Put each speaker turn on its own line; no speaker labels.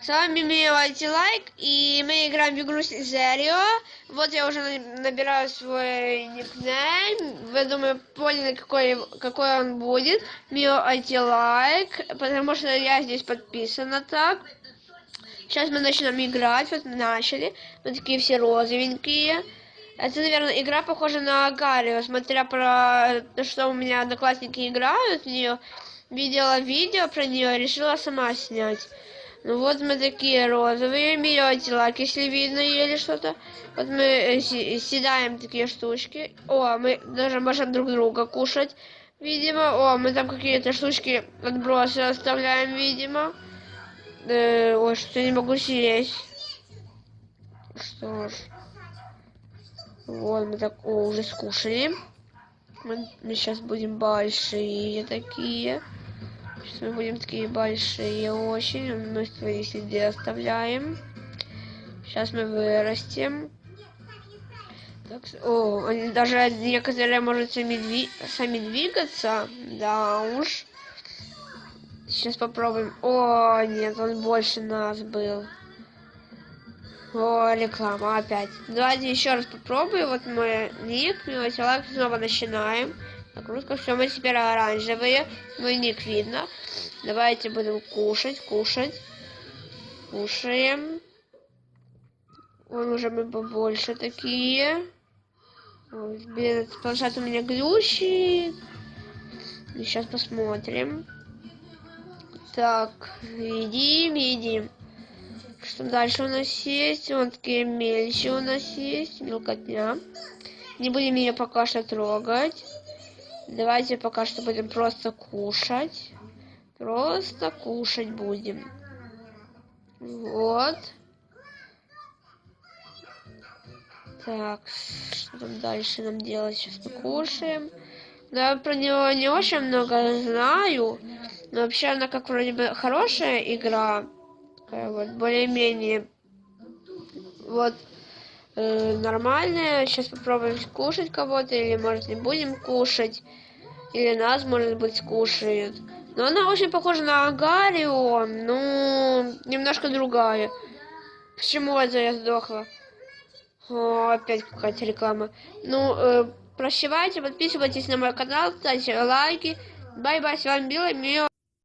С вами Милайте Лайк, и мы играем в игру Зерио. Вот я уже на- набираю свой никнейм. Вы, думаю, поняли, какой, какой он будет. Милайте Лайк, потому что я здесь подписана так. Сейчас мы начнем играть, вот начали. Мы такие все розовенькие. Это, наверное, игра похожа на Агарио, смотря про то, что у меня одноклассники играют в нее. Видела видео про нее, решила сама снять. Ну вот мы такие розовые, берете лак, если видно или что-то. Вот мы э, съедаем такие штучки. О, мы даже можем друг друга кушать, видимо. О, мы там какие-то штучки отбросы оставляем, видимо. Э, ой, что не могу съесть. Что ж. Вот, мы так, о, уже скушали. Мы, мы сейчас будем большие такие. Сейчас мы будем такие большие очень. Мы свои следы оставляем. Сейчас мы вырастем. Так, о, они даже некоторые может сами, дви- сами двигаться. Да уж. Сейчас попробуем. О, нет, он больше нас был. О, реклама опять. Давайте еще раз попробуем. Вот мой ник, мой человек, снова начинаем. Нагрузка, все, мы теперь оранжевые. Мой ник видно. Давайте будем кушать, кушать. Кушаем. Вон уже мы побольше такие. Ой, блин, этот планшет у меня глючит. Сейчас посмотрим. Так, едим, едим. Что дальше у нас есть? Вот такие мельчи у нас есть. Мелкотня. Не будем ее пока что трогать. Давайте пока что будем просто кушать. Просто кушать будем. Вот. Так, что там дальше нам делать? Сейчас мы кушаем. Но я про него не очень много знаю. Но вообще она как вроде бы хорошая игра. Такая вот, более-менее. Вот. э, нормальная. Сейчас попробуем скушать кого-то. Или может не будем кушать. Или нас, может быть, скушают. Но она очень похожа на Агарио. Ну, немножко другая. Почему это я сдохла? О, опять какая-то реклама. Ну, э, прощавайте, подписывайтесь на мой канал, ставьте лайки. Бай-бай, с вами Билла, Мио.